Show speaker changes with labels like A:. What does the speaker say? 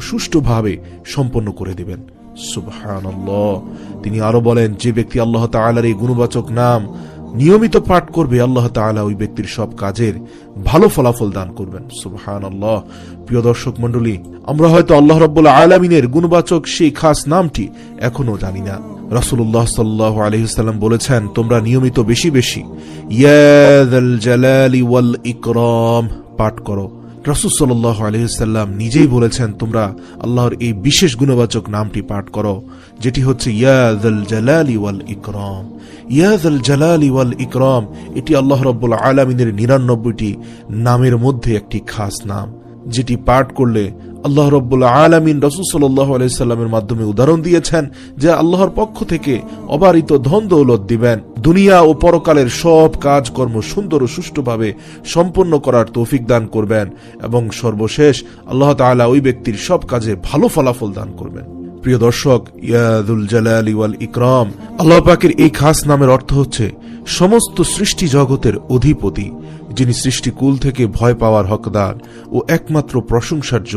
A: সুষ্ঠুভাবে সম্পন্ন করে দেবেন। তিনি আরও বলেন, যে ব্যক্তি আল্লাহ তাআলার এই গুণবাচক নাম নিয়মিত পাঠ করবে, আল্লাহ তাআলা ওই ব্যক্তির সব কাজের ভালো ফলাফল দান করবেন। সুবহান আল্লাহ প্রিয় দর্শক মন্ডলী আমরা হয়তো আল্লাহ রব্বুল আলমিনের গুণবাচক সেই খাস নামটি এখনও জানি না। রাসুল্লাহ সাল্লাহ আলহিসাল্লাম বলেছেন, তোমরা নিয়মিত বেশি বেশি ইয়াদাল জালালি ওয়াল ইকরাম পাঠ করো। রাসুল সাল্লাহ আলহিসাল্লাম নিজেই বলেছেন, তোমরা আল্লাহর এই বিশেষ গুণবাচক নামটি পাঠ করো, যেটি হচ্ছে ইয়াদুল জালালি ওয়াল ইকরাম। ইয়াদুল জালালি ওয়াল ইকরাম, এটি আল্লাহ রব্বুল আলমিনের নিরানব্বইটি নামের মধ্যে একটি খাস নাম, যেটি পাঠ করলে আল্লাহ রব্বুল আলমিন রসুল সাল্লাহ আলাইস্লামের মাধ্যমে উদাহরণ দিয়েছেন যে আল্লাহর পক্ষ থেকে অবারিত ধন দৌলত দিবেন। দুনিয়া ও পরকালের সব কাজকর্ম সুন্দর ও সুষ্ঠুভাবে সম্পন্ন করার তৌফিক দান করবেন এবং সর্বশেষ আল্লাহ তাআলা ওই ব্যক্তির সব কাজে ভালো ফলাফল দান করবেন। প্রিয় দর্শক ইয়াদুল জালালি ওয়াল ইকরাম, আল্লাহ পাকের এই খাস নামের অর্থ হচ্ছে সমস্ত সৃষ্টি জগতের অধিপতি, যিনি সৃষ্টিকুল থেকে ভয় পাওয়ার হকদার ও একমাত্র প্রশংসার